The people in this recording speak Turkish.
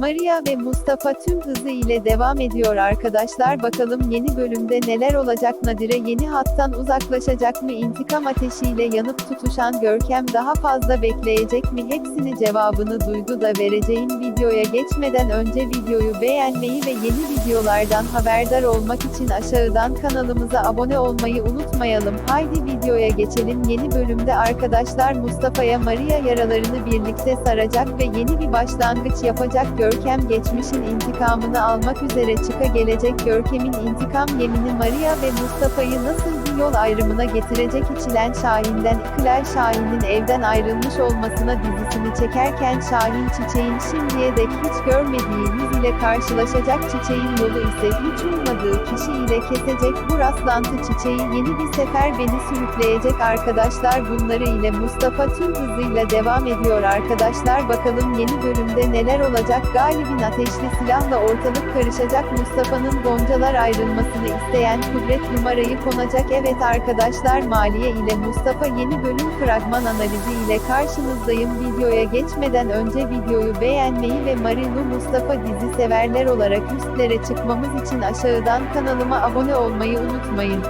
Maria ve Mustafa tüm hızı ile devam ediyor arkadaşlar. Bakalım yeni bölümde neler olacak? Nadire yeni hattan uzaklaşacak mı? İntikam ateşiyle yanıp tutuşan Görkem daha fazla bekleyecek mi? Hepsini cevabını Duygu da vereceğin videoya geçmeden önce videoyu beğenmeyi ve yeni videolardan haberdar olmak için aşağıdan kanalımıza abone olmayı unutmayalım. Haydi videoya geçelim. Yeni bölümde arkadaşlar Mustafa'ya Maria yaralarını birlikte saracak ve yeni bir başlangıç yapacak. Görkem geçmişin intikamını almak üzere çıka gelecek Görkem'in intikam yemini Maria ve Mustafa'yı nasıl bir yol ayrımına getirecek içilen Şahin'den İklal Şahin'in evden ayrılmış olmasına dizisini çekerken Şahin Çiçeğin şimdiye dek hiç görmediği yüz ile karşılaşacak Çiçeğin yolu ise hiç ummadığı kişi ile kesecek bu rastlantı Çiçeği yeni bir sefer beni sürükleyecek arkadaşlar bunları ile Mustafa tüm hızıyla devam ediyor arkadaşlar bakalım yeni bölümde neler olacak galibin ateşli silahla ortalık karışacak Mustafa'nın goncalar ayrılmasını isteyen kudret numarayı konacak evet arkadaşlar Maliye ile Mustafa yeni bölüm fragman analizi ile karşınızdayım videoya geçmeden önce videoyu beğenmeyi ve Marilu Mustafa dizi severler olarak üstlere çıkmamız için aşağıdan kanalıma abone olmayı unutmayın.